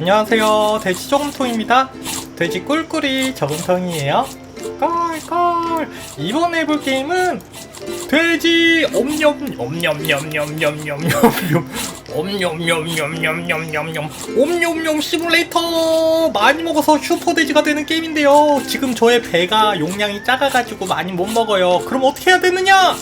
안녕하세요. 돼지 저금통입니다. 돼지 꿀꿀이 저금통이에요. 꿀꿀. 이번에 해볼 게임은 돼지 옴념념념념념념 옴념념념념념념 옴념념 시뮬레이터 많이 먹어서 슈퍼 돼지가 되는 게임인데요. 지금 저의 배가 용량이 작아가지고 많이 못 먹어요. 그럼 어떻게 해야 되느냐?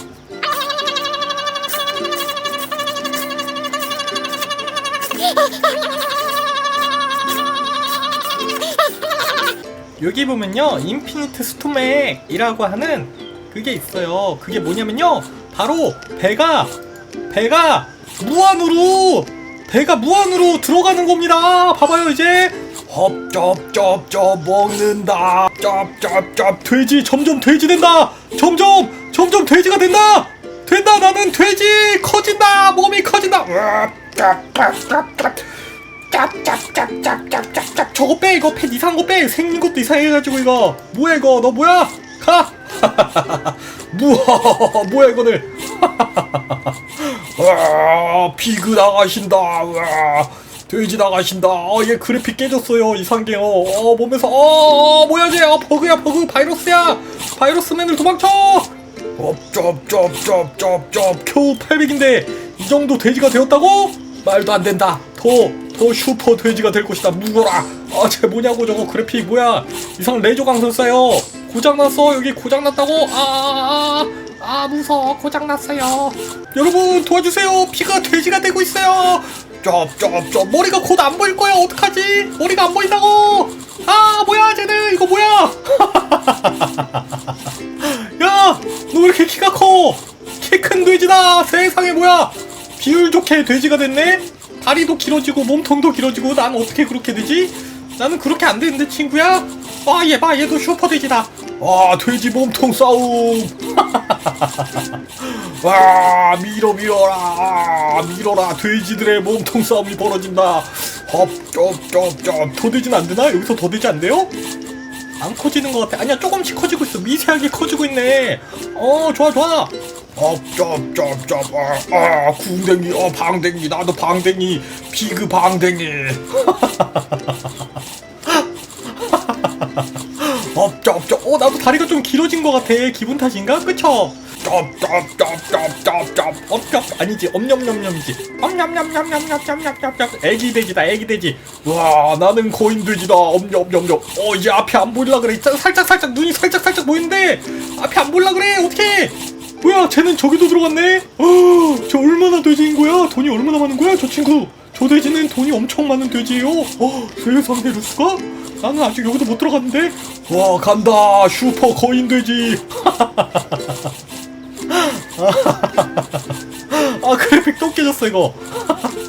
여기 보면요 인피니트 스토맥이라고 하는 그게 있어요. 그게 뭐냐면요 바로 배가 배가 무한으로 배가 무한으로 들어가는 겁니다. 봐봐요 이제. 헙쩝쩝쩝 먹는다. 쩝쩝쩝 돼지 점점 돼지 된다. 점점 점점 돼지가 된다. 된다 나는 돼지. 커진다. 몸이 커진다. 으악, 짭짭짭짭. 짭짭짭짭짭짭짭 저거 빼 이거 펫 이상한 거 빼. 생긴 것도 이상해가지고 이거. 뭐야 이거? 너 뭐야? 가! 무하 뭐야 이거는 와 피그 나가신다. 와 돼지 나가신다. 어, 얘 그래픽 깨졌어요 이상해요 어 몸에서 어 뭐야 쟤? 어, 버그야 버그. 바이러스야. 바이러스맨을 도망쳐! 쩝쩝쩝쩝쩝쩝. 겨우 800인데 이 정도 돼지가 되었다고? 말도 안 된다. 더, 더 슈퍼 돼지가 될 것이다. 무거라. 아, 쟤 뭐냐고 저거 그래픽 뭐야? 이상 레저 강설 써요. 고장났어. 여기 고장났다고? 아, 아, 아, 아, 무서워. 고장났어요. 여러분 도와주세요. 피가 돼지가 되고 있어요. 쩝쩝쩝 머리가 곧 안 보일 거야. 어떡하지? 머리가 안 보인다고. 아, 뭐야 쟤는 이거 뭐야? 야, 너 왜 이렇게 키가 커? 키 큰 돼지다. 세상에 뭐야? 비율 좋게 돼지가 됐네. 다리도 길어지고 몸통도 길어지고 난 어떻게 그렇게 되지? 나는 그렇게 안 되는데 친구야. 와, 얘 봐, 얘도 슈퍼 돼지다. 와, 돼지 몸통 싸움. 와, 밀어 밀어라, 밀어라. 돼지들의 몸통 싸움이 벌어진다. 헙쩝쩝쩝. 더 돼지는 안 되나? 여기서 더 돼지 안 돼요? 안 커지는 것 같아. 아니야, 조금씩 커지고 있어. 미세하게 커지고 있네. 어, 좋아, 좋아. 어, 쩝쩝쩝. 아, 아, 궁댕이, 어, 방댕이. 나도 방댕이. 피그 방댕이. 쩝쩝쩝. 어, 나도 다리가 좀 길어진 것 같아. 기분 탓인가? 그쵸? 쩝쩝쩝쩝쩝쩝. 엄쩝 아니지. 엄냠냠냠이지. 엄냠냠냠냠냠냠냠냠. 애기 돼지다. 애기 돼지. 와, 나는 거인 돼지다. 엄냠냠냠. 어, 이제 앞이 안 보일라 그래. 자, 살짝 살짝 눈이 살짝 살짝 보이는데 앞이 안 보일라 그래. 어떡해? 뭐야, 쟤는 저기도 들어갔네. 어, 저 얼마나 돼지인 거야? 돈이 얼마나 많은 거야, 저 친구? 저 돼지는 돈이 엄청 많은 돼지예요. 어, 세상에 루스가? 나는 아직 여기도 못 들어갔는데. 와, 간다. 슈퍼 거인 돼지. 아, 그래픽 또 깨졌어 이거.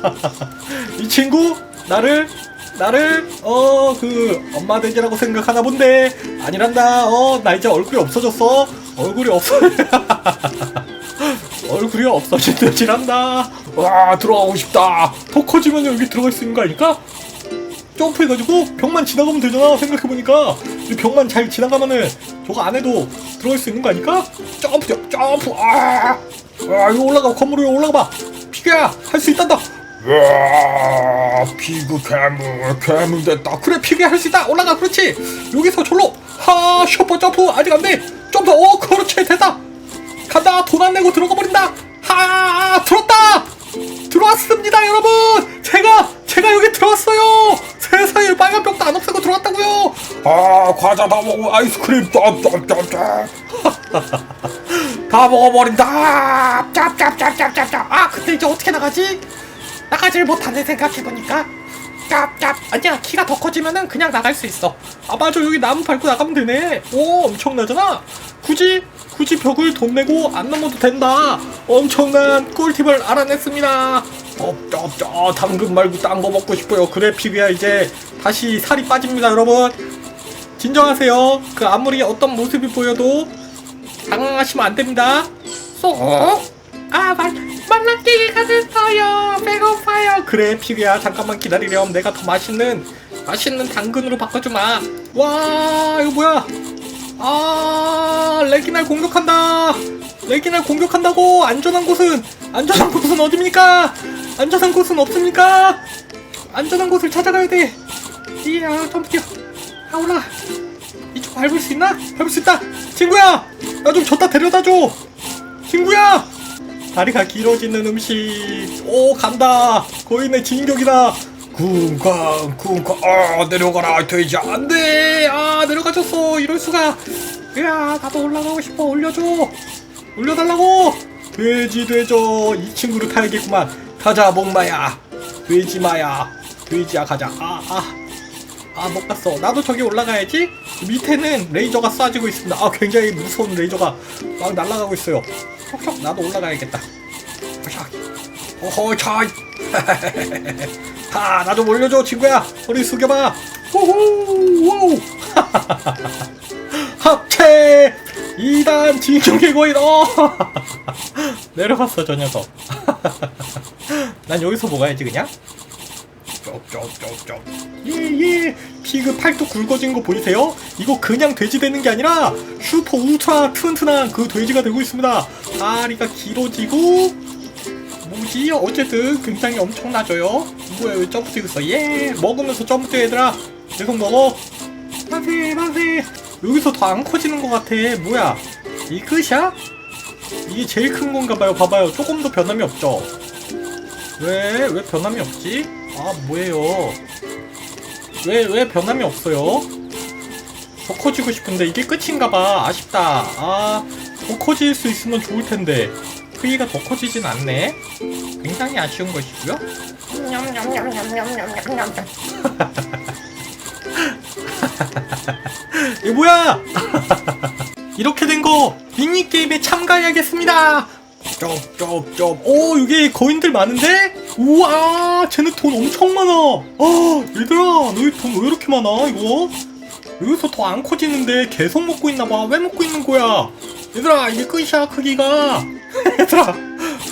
이 친구 나를 나를 어 그 엄마 돼지라고 생각하나 본데 아니란다. 어, 나 이제 얼굴이 없어졌어. 얼굴이 없어. 얼굴이 없어진 돼지란다. 와, 들어가고 싶다. 더 커지면 여기 들어갈 수 있는 거 아닐까? 점프해가지고 벽만 지나가면 되잖아 생각해보니까. 이 벽만 잘 지나가면은 저거 안에도 들어갈 수 있는 거 아닐까? 점프 점프. 아, 아 이거 올라가. 건물 위에 올라가봐. 피규야 할 수 있단다. 와 피그 괴물 괴물 됐다. 그래 피규야 할 수 있다. 올라가. 그렇지. 여기서 절로. 하 슈퍼 점프. 아직 안돼 점프 어 그렇지 됐다. 간다. 돈 안 내고 들어가 버린다. 하 들었다. 들어왔습니다 여러분. 제가 제가 여기 들어왔어요. 세상에 빨간 벽도 안 없애고 들어왔다고요. 아 과자 다 먹고 아이스크림 짭짭짭짭 다 먹어버린다. 짭짭짭짭짭짭. 아 근데 이제 어떻게 나가지? 나가질 못하네 생각해보니까 짭짭 아니야 키가 더 커지면은 그냥 나갈 수 있어. 아 맞아. 여기 나무 밟고 나가면 되네. 오 엄청나잖아. 굳이 굳이 벽을 돈 내고 안 넘어도 된다. 엄청난 꿀팁을 알아냈습니다. 쩝쩝쩝 당근 말고 딴 거 먹고 싶어요. 그래 피비야 이제 다시 살이 빠집니다 여러분. 진정하세요. 그 아무리 어떤 모습이 보여도 당황하시면 안 됩니다. 쏙 아, 말, 말랑기가 됐어요. 배고파요. 그래, 피비야. 잠깐만 기다리렴. 내가 더 맛있는, 맛있는 당근으로 바꿔주마. 와, 이거 뭐야? 아, 레기날 공격한다. 레기날 공격한다고. 안전한 곳은, 안전한 곳은 어딥니까? 안전한 곳은 없습니까? 안전한 곳을 찾아가야 돼. 이야, 점프 뛰어. 아, 올라. 이쪽 밟을 수 있나? 밟을 수 있다. 친구야, 나좀 줬다 데려다 줘. 친구야, 다리가 길어지는 음식. 오, 간다. 거인의 진격이다. 쿵쾅, 쿵쾅. 아, 내려가라, 돼지. 안 돼. 아, 내려가졌어. 이럴 수가. 야, 나도 올라가고 싶어. 올려줘. 올려달라고. 돼지 되죠. 이 친구를 타야겠구만. 가자, 목마야. 돼지마야. 돼지야, 가자. 아, 아. 아, 못 갔어. 나도 저기 올라가야지. 밑에는 레이저가 쏴지고 있습니다. 아, 굉장히 무서운 레이저가 막 날아가고 있어요. 척척, 나도 올라가야겠다. 척. 어허, 차. 하, 나좀 올려줘, 친구야. 허리 숙여봐. 호호, 와우. 합체 2단 진격의 거인. 어. 내려갔어, 저 녀석. 난 여기서 먹어야지, 그냥. 예예. 피그 팔뚝 굵어진 거 보이세요? 이거 그냥 돼지 되는 게 아니라 슈퍼 울트라 튼튼한 그 돼지가 되고 있습니다. 다리가 길어지고 뭐지 어쨌든 굉장히 엄청나져요. 뭐야 왜 점프 뛰고 있어? 예. 먹으면서 점프 뛰어 얘들아. 계속 먹어. 만세 만세. 여기서 더 안 커지는 것 같아. 뭐야? 이 끝이야? 이게 제일 큰 건가 봐요. 봐봐요. 조금 더 변함이 없죠? 왜, 왜 변함이 없지? 아, 뭐예요? 왜, 왜 변함이 없어요? 더 커지고 싶은데 이게 끝인가 봐. 아쉽다. 아, 더 커질 수 있으면 좋을 텐데. 크기가 더 커지진 않네. 굉장히 아쉬운 것이고요. 이게 뭐야? 이렇게 된 거 미니게임에 참가해야겠습니다. 쩝쩝쩝 오 여기 거인들 많은데? 우와 쟤네 돈 엄청 많아. 아 얘들아 너희 돈 왜 이렇게 많아 이거? 여기서 더 안 커지는데 계속 먹고 있나봐. 왜 먹고 있는 거야? 얘들아 이게 끝이야 크기가. 얘들아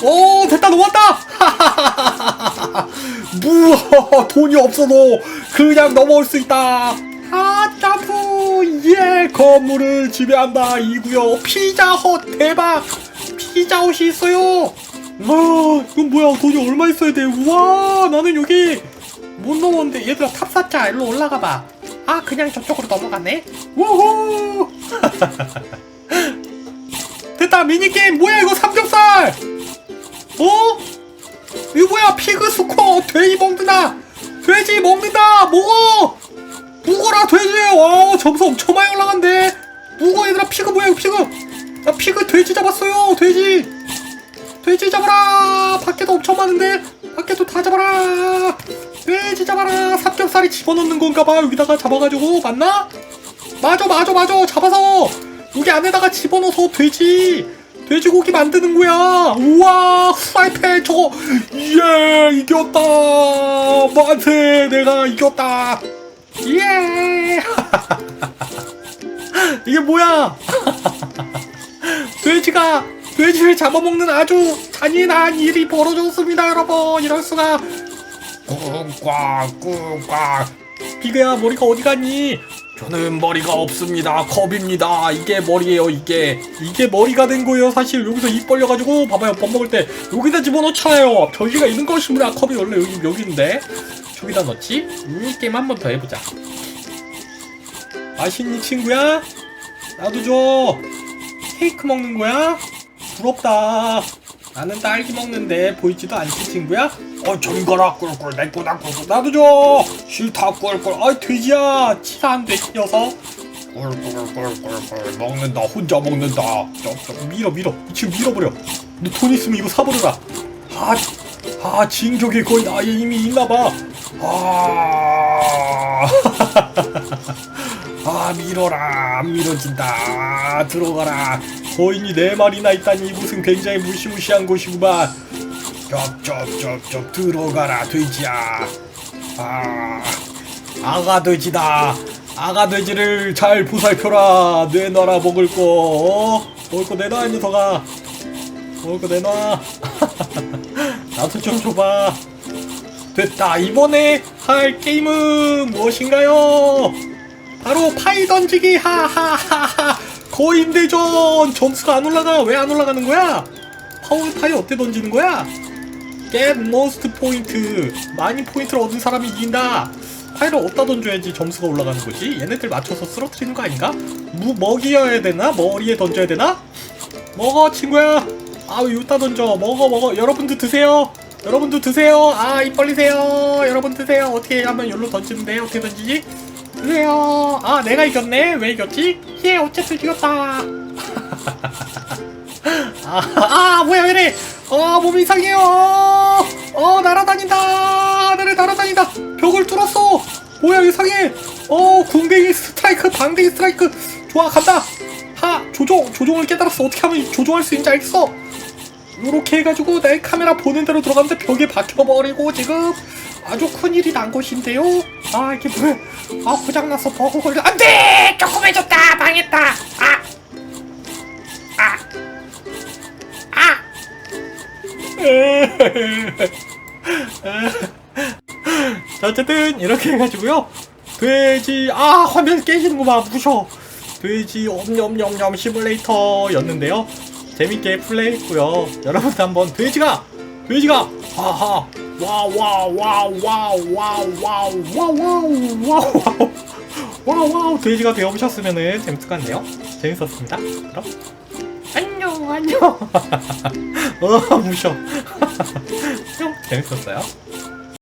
오 됐다 넘었다. 무하 돈이 없어도 그냥 넘어올 수 있다. 아 점프 예 건물을 지배한다 이 구역 피자헛 대박. 피자헛이 있어요 와 이건 뭐야? 돈이 얼마 있어야 돼? 우와 나는 여기 못 넘었는데 얘들아 탑사자. 일로 올라가봐. 아 그냥 저쪽으로 넘어갔네. 우후! 됐다 미니게임. 뭐야 이거 삼겹살? 어? 이거 뭐야? 피그 스코어 돼지 먹는다. 돼지 먹는다. 먹어! 묵어라 돼지. 와 점수 엄청 많이 올라간대. 묵어 얘들아. 피그 뭐야 이거 피그? 나 피그 돼지 잡았어요 돼지 돼지 잡아라! 밖에도 엄청 많은데 밖에도 다 잡아라! 돼지 잡아라! 삼겹살이 집어넣는 건가 봐. 여기다가 잡아가지고 맞나? 맞아 맞아 맞아. 잡아서 여기 안에다가 집어넣어서 돼지 돼지고기 만드는 거야. 우와 프라이팬 저거. 예 이겼다. 만세 내가 이겼다. 예. 이게 뭐야? 돼지가 돼지를 잡아먹는 아주 잔인한 일이 벌어졌습니다 여러분. 이럴 수가. 꿍꽉 꿍꽉 비그야 머리가 어디 갔니? 저는 머리가 없습니다. 겁입니다. 이게 머리예요 이게. 이게 머리가 된 거예요 사실. 여기서 입 벌려가지고 봐봐요. 밥 먹을 때 여기다 집어넣잖아요. 저기가 있는 것입니다. 컵이 원래 여기 여기인데. 저기다 넣지? 이 게임 한 번 더 해보자. 맛있니 친구야? 나도 줘. 케이크 먹는 거야? 부럽다. 나는 딸기 먹는데 보이지도 않지 친구야? 어 저리 가라. 꿀꿀 내 거다 꿀꿀 나도 줘. 싫다 꿀꿀. 아이 돼지야. 치사한데 이 녀석. 꿀꿀꿀꿀꿀 먹는다 혼자 먹는다. 쩝쩝 밀어 밀어. 지금 밀어버려. 너 돈 있으면 이거 사버려라. 아, 아 진격의 거인 아예 이미 있나봐. 아, 아 밀어라 안 밀어진다. 아, 들어가라. 거인이 네 마리나 있다니 무슨 굉장히 무시무시한 곳이구만. 쩝쩝쩝쩝 들어가라 돼지야. 아 아가 돼지다. 아가 돼지를 잘 보살펴라. 내놔라 먹을 거. 어? 먹을 거 내놔 이 녀석아. 먹을 거 내놔. 나도 좀 줘봐. 됐다. 이번에 할 게임은 무엇인가요? 바로 파이 던지기 하하하하. 거인 대전 점수가 안 올라가. 왜 안 올라가는 거야? 파워 파이 어때 던지는 거야? get most 포인트 많이 포인트를 얻은 사람이 이긴다. 파일을 어디다 던져야지 점수가 올라가는 거지. 얘네들 맞춰서 쓰러뜨리는 거 아닌가? 무 먹이어야 되나? 머리에 던져야 되나? 먹어 친구야. 아왜 여기다 던져. 먹어 먹어. 여러분도 드세요. 여러분도 드세요. 아 입 벌리세요. 여러분 드세요. 어떻게 하면 여기로 던지는데 어떻게 던지지? 드세요. 아 내가 이겼네. 왜 이겼지? 예 어쨌든 이겼다. 아, 아 뭐야 왜래? 어 몸이 이상해요. 어 날아다닌다. 하늘을 날아다닌다. 벽을 뚫었어. 뭐야 이상해? 어 궁뎅이 스트라이크 방댕이 스트라이크. 좋아 간다. 하 조종 조종을 깨달았어. 어떻게 하면 조종할 수 있는지 알겠어? 요렇게 해가지고 내 카메라 보는 대로 들어갔는데 벽에 박혀버리고 지금 아주 큰일이 난 것인데요 아 이게 뭐야 아 고장났어 버그 걸려 안돼 조그매졌다 망했다 아 아. 아. 자, 어쨌든 이렇게 해가지고요. 돼지 아 화면 깨지는구만 부셔. 돼지 엄냠냠냠 시뮬레이터였는데요. 재밌게 플레이했고요. 여러분도 한번 돼지가 돼지가 하하 와와와와와와와와와와와와와와 와우 돼지가 되어보셨으면 재밌을 것 같네요. 재밌었습니다. 그럼 안녕 안녕. 어 무셔. 뿅 재밌었어요.